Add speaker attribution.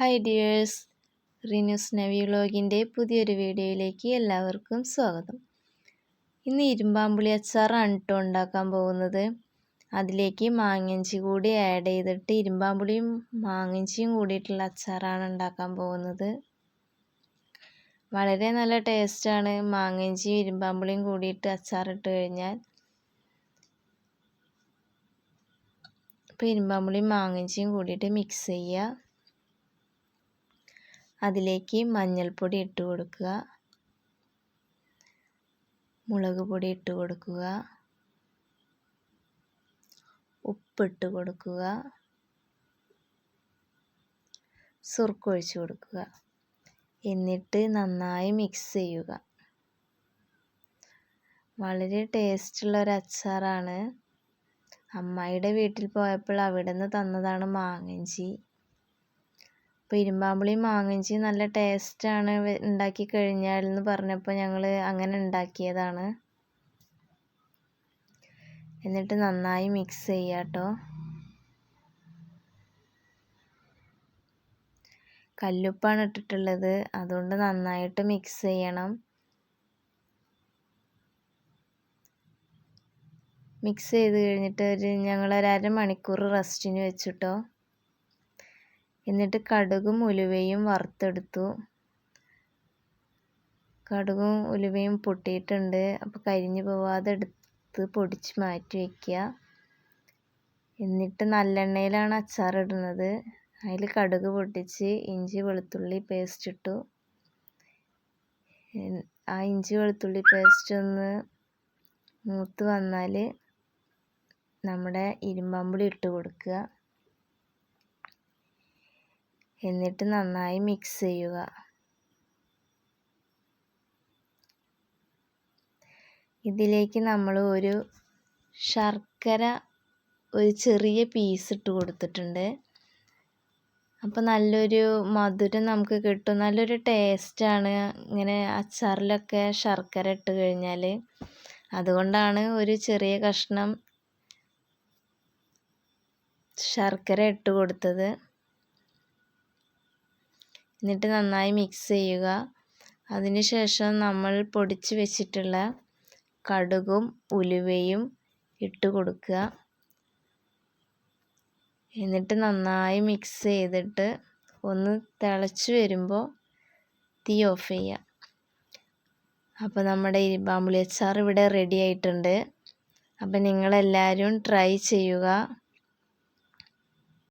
Speaker 1: hi dears റിന്യൂസ് നവി വ്ളോഗിൻ്റെ പുതിയൊരു വീഡിയോയിലേക്ക് എല്ലാവർക്കും സ്വാഗതം ഇന്ന് ഇരുമ്പാമ്പുളി അച്ചാറാണ് കേട്ടോ ഉണ്ടാക്കാൻ പോകുന്നത് അതിലേക്ക് മാങ്ങഞ്ചി കൂടി ആഡ് ചെയ്തിട്ട് ഇരുമ്പാമ്പുളിയും മാങ്ങഞ്ചിയും കൂടിയിട്ടുള്ള അച്ചാറാണ് ഉണ്ടാക്കാൻ പോകുന്നത് വളരെ നല്ല ടേസ്റ്റാണ് മാങ്ങഞ്ചിയും ഇരുമ്പാമ്പുളിയും കൂടിയിട്ട് അച്ചാറിട്ട് കഴിഞ്ഞാൽ അപ്പോൾ ഇരുമ്പാമ്പുളിയും മാങ്ങഞ്ചിയും കൂടിയിട്ട് മിക്സ് ചെയ്യുക അതിലേക്ക് മഞ്ഞൾപ്പൊടി ഇട്ട് കൊടുക്കുക മുളക് പൊടി ഇട്ട് കൊടുക്കുക ഉപ്പിട്ട് കൊടുക്കുക സുർക്കൊഴിച്ച് കൊടുക്കുക എന്നിട്ട് നന്നായി മിക്സ് ചെയ്യുക വളരെ ടേസ്റ്റുള്ള ഒരു അച്ചാറാണ് അമ്മായിയുടെ വീട്ടിൽ പോയപ്പോൾ അവിടെ നിന്ന് തന്നതാണ് മാങ്ങഞ്ചി അപ്പോൾ ഇരുമ്പാമ്പുളിയും മാങ്ങഞ്ചിയും നല്ല ടേസ്റ്റാണ് ഉണ്ടാക്കി കഴിഞ്ഞാൽ എന്ന് പറഞ്ഞപ്പോൾ ഞങ്ങൾ അങ്ങനെ ഉണ്ടാക്കിയതാണ് എന്നിട്ട് നന്നായി മിക്സ് ചെയ്യാട്ടോ കേട്ടോ കല്ലുപ്പാണ് ഇട്ടിട്ടുള്ളത് അതുകൊണ്ട് നന്നായിട്ട് മിക്സ് ചെയ്യണം മിക്സ് ചെയ്ത് കഴിഞ്ഞിട്ട് ഒരു ഞങ്ങളൊരു അരമണിക്കൂർ റെസ്റ്റിന് വെച്ചിട്ടോ എന്നിട്ട് കടുകും ഉലുവയും വറുത്തെടുത്തു കടുകും ഉലുവയും പൊട്ടിയിട്ടുണ്ട് അപ്പോൾ കരിഞ്ഞു പോവാതെ എടുത്ത് പൊടിച്ച് മാറ്റി വയ്ക്കുക എന്നിട്ട് നല്ലെണ്ണയിലാണ് അച്ചാർ ഇടുന്നത് അതിൽ കടുക് പൊട്ടിച്ച് ഇഞ്ചി വെളുത്തുള്ളി പേസ്റ്റ് ഇട്ടു ആ ഇഞ്ചി വെളുത്തുള്ളി പേസ്റ്റ് ഒന്ന് മൂത്ത് വന്നാൽ നമ്മുടെ ഇരുമ്പാമ്പുളി ഇട്ട് കൊടുക്കുക എന്നിട്ട് നന്നായി മിക്സ് ചെയ്യുക ഇതിലേക്ക് നമ്മൾ ഒരു ശർക്കര ഒരു ചെറിയ പീസ് ഇട്ട് കൊടുത്തിട്ടുണ്ട് അപ്പോൾ നല്ലൊരു മധുരം നമുക്ക് കിട്ടും നല്ലൊരു ടേസ്റ്റാണ് ഇങ്ങനെ അച്ചാറിലൊക്കെ ശർക്കര ഇട്ട് കഴിഞ്ഞാൽ അതുകൊണ്ടാണ് ഒരു ചെറിയ കഷ്ണം ശർക്കര ഇട്ട് കൊടുത്തത് എന്നിട്ട് നന്നായി മിക്സ് ചെയ്യുക അതിനുശേഷം നമ്മൾ പൊടിച്ച് വെച്ചിട്ടുള്ള കടുകും ഉലുവയും ഇട്ട് കൊടുക്കുക എന്നിട്ട് നന്നായി മിക്സ് ചെയ്തിട്ട് ഒന്ന് തിളച്ച് വരുമ്പോൾ തീ ഓഫ് ചെയ്യുക അപ്പോൾ നമ്മുടെ ഇരുമ്പാമ്പുളി അച്ചാർ ഇവിടെ റെഡി ആയിട്ടുണ്ട് അപ്പോൾ നിങ്ങളെല്ലാവരും ട്രൈ ചെയ്യുക